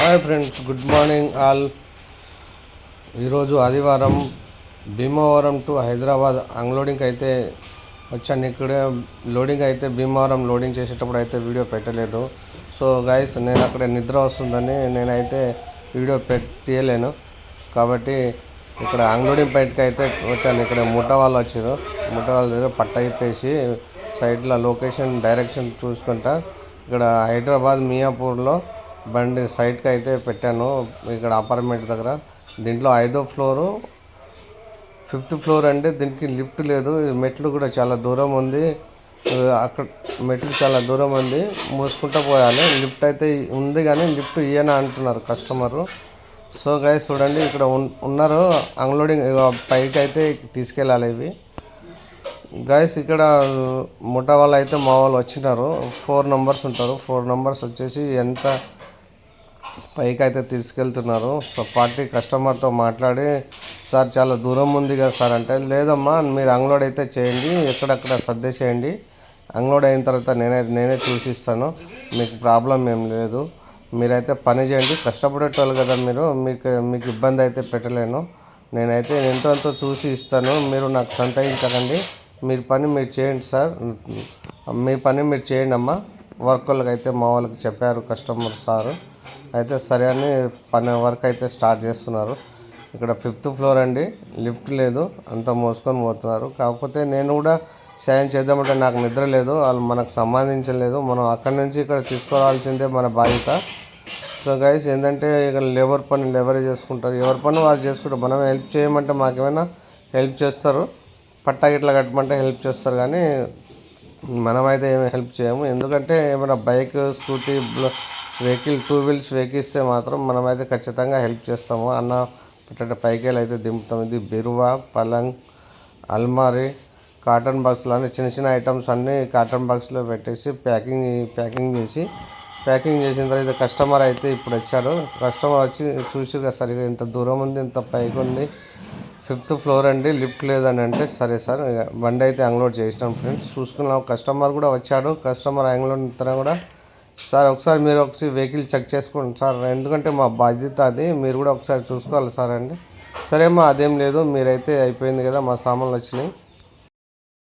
Hi friends good morning all. ఈరోజు ఆదివారం Bhimavaram to Hyderabad. Unloading అయితే వచ్చాను. ఇక్కడ లోడింగ్ అయితే భీమవరం లోడింగ్ చేసేటప్పుడు అయితే వీడియో పెట్టలేదు. సో గైస్ నేను అక్కడ నిద్ర వస్తుందని నేనైతే వీడియో పెట్ తీయలేను. కాబట్టి ఇక్కడ అన్లోడింగ్ బయటకు అయితే పెట్టాను. ఇక్కడ ముఠా వాళ్ళు వచ్చారు. ముఠా వాళ్ళు దగ్గర పట్ట అయిపోయేసి సైడ్లో లొకేషన్ డైరెక్షన్ చూసుకుంటా. ఇక్కడ హైదరాబాద్ మియాపూర్లో బండి సైడ్కి అయితే పెట్టాను. ఇక్కడ అపార్ట్మెంట్ దగ్గర. దీంట్లో ఐదో ఫ్లోరు ఫిఫ్త్ ఫ్లోర్ అంటే దీనికి లిఫ్ట్ లేదు. మెట్లు కూడా చాలా దూరం ఉంది. అక్కడ మెట్లు చాలా దూరం ఉంది. మూసుకుంటూ పోయాలి. లిఫ్ట్ అయితే ఉంది కానీ లిఫ్ట్ ఇయ్యనా అంటున్నారు కస్టమరు. సో గైస్ చూడండి ఇక్కడ ఉన్నారు. అన్లోడింగ్ పైకి అయితే తీసుకెళ్ళాలి ఇవి. గైస్ ఇక్కడ ముఠా వాళ్ళు అయితే మా వాళ్ళు వచ్చినారు. ఫోర్ నంబర్స్ ఉంటారు. ఫోర్ నంబర్స్ వచ్చేసి ఎంత పైకి అయితే తీసుకెళ్తున్నారు. సో పార్టీ కస్టమర్తో మాట్లాడి సార్ చాలా దూరం ఉంది కదా సార్ అంటే లేదమ్మా మీరు అంగ్లోడ్ అయితే చేయండి ఎక్కడక్కడ సర్దేసేయండి అంగ్లోడ్ అయిన తర్వాత నేనే నేనే చూసిస్తాను. మీకు ప్రాబ్లం ఏం లేదు. మీరైతే పని చేయండి. కష్టపడేటోళ్ళు కదా మీరు. మీకు మీకు ఇబ్బంది అయితే పెట్టలేను. నేనైతే ఎంతో ఎంతో చూసి ఇస్తాను. మీరు నాకు సంతయించకండి మీరు పని మీరు చేయండి సార్. మీ పని మీరు చేయండి అమ్మా. వర్కర్లకు అయితే మా వాళ్ళకి చెప్పారు కస్టమర్ సారు. అయితే సరే అని పని వర్క్ అయితే స్టార్ట్ చేస్తున్నారు. ఇక్కడ ఫిఫ్త్ ఫ్లోర్ అండి. లిఫ్ట్ లేదు. అంతా మోసుకొని పోతున్నారు. కాకపోతే నేను కూడా సాయం చేద్దామంటే నాకు నిద్ర లేదు. వాళ్ళు మనకు సంబంధించలేదు మనం అక్కడి నుంచి ఇక్కడ తీసుకోవాల్సిందే మన బాధ్యత. సో గైస్ ఏంటంటే ఇక్కడ లేబర్ పని లేబరే చేసుకుంటారు. ఎవరి పని వాళ్ళు చేసుకుంటారు. మనం హెల్ప్ చేయమంటే మాకేమైనా హెల్ప్ చేస్తారు. పట్టా గిట్లా కట్టమంటే హెల్ప్ చేస్తారు. కానీ మనమైతే ఏమి హెల్ప్ చేయము. ఎందుకంటే ఏమైనా bike scooty vehicle two wheels వెహికిస్తే మాత్రం మనమైతే ఖచ్చితంగా హెల్ప్ చేస్తాము. అన్న పెట్టే పైకేలు అయితే దింపుతాం. ఇది బిరువా పలంగ్ అల్మారీ కాటన్ బాక్స్లో అన్ని చిన్న చిన్న ఐటమ్స్ అన్నీ కాటన్ బాక్స్లో పెట్టేసి ప్యాకింగ్ ప్యాకింగ్ చేసి ప్యాకింగ్ చేసిన తర్వాత కస్టమర్ అయితే ఇప్పుడు వచ్చారు. కస్టమర్ వచ్చి చూసి కదా సరిగా ఇంత దూరం ఉంది ఇంత పైకి ఉంది. ఫిఫ్త్ ఫ్లోర్ అండి లిఫ్ట్ లేదని అంటే సరే సార్ బండి అయితే అంగ్లోడ్ చేసినాం ఫ్రెండ్స్. చూసుకున్నాం కస్టమర్ కూడా వచ్చాడు. కస్టమర్ అంగ్లోడ్ ఇతను కూడా సార్ ఒకసారి మీరు ఒకసారి వెహికల్ చెక్ చేసుకోండి సార్. ఎందుకంటే మా బాధ్యత అది. మీరు కూడా ఒకసారి చూసుకోవాలి సార్ అండి. సరేమ్మా అదేం లేదు. మీరైతే అయిపోయింది కదా మా సామాన్లు వచ్చినాయి.